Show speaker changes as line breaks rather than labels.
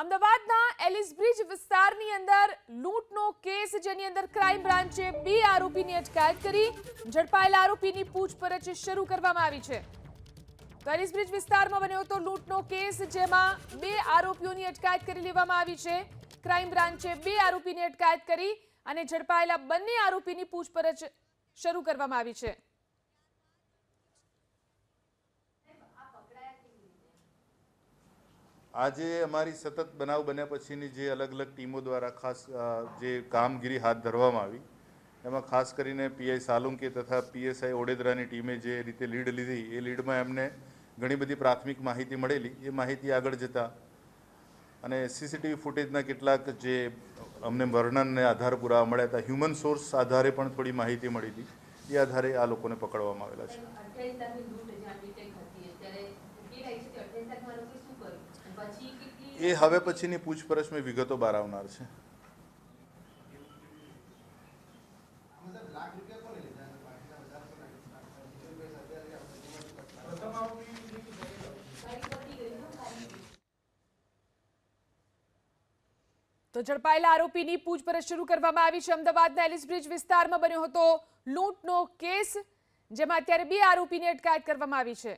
અમદાવાદના Alice bridge વિસ્તારની અંદર લૂંટનો કેસ, જેની અંદર ક્રાઇમ બ્રાન્ચે બે આરોપીની અટકાયત કરી. ઝડપાયેલા આરોપીની પૂછપરછ શરૂ કરવામાં આવી છે. તો એલિસ બ્રિજ વિસ્તારમાં બન્યો હતો લૂંટનો કેસ, જેમાં બે આરોપીઓની અટકાયત કરી લેવામાં આવી છે. ક્રાઇમ બ્રાન્ચે બે આરોપીની અટકાયત કરી અને ઝડપાયેલા બંને આરોપીની પૂછપરછ શરૂ કરવામાં આવી છે.
આજે અમારી સતત બનાવ બન્યા પછીની જે અલગ અલગ ટીમો દ્વારા ખાસ જે કામગીરી હાથ ધરવામાં આવી, એમાં ખાસ કરીને પીઆઈ સાલુંકી તથા પીએસઆઈ ઓડેદરાની ટીમે જે રીતે લીડ લીધી, એ લીડમાં એમને ઘણી બધી પ્રાથમિક માહિતી મળેલી, એ માહિતી આગળ જતા અને સીસીટીવી ફૂટેજના કેટલાક જે અમને વર્ણનને આધાર પુરાવા મળ્યા હતા, હ્યુમન સોર્સ આધારે પણ થોડી માહિતી મળી હતી, એ આધારે આ લોકોને પકડવામાં આવેલા છે. એ હવે પછીની પૂછપરછ મેં વિગતો બહાર આવનાર છે.
તો ઝડપાયેલા આરોપીની પૂછપરછ શરૂ કરવામાં આવી છે. અમદાવાદના એલિસ બ્રિજ વિસ્તારમાં બન્યો હતો લૂંટનો કેસ, જેમાં અત્યારે બે આરોપીની અટકાયત કરવામાં આવી છે.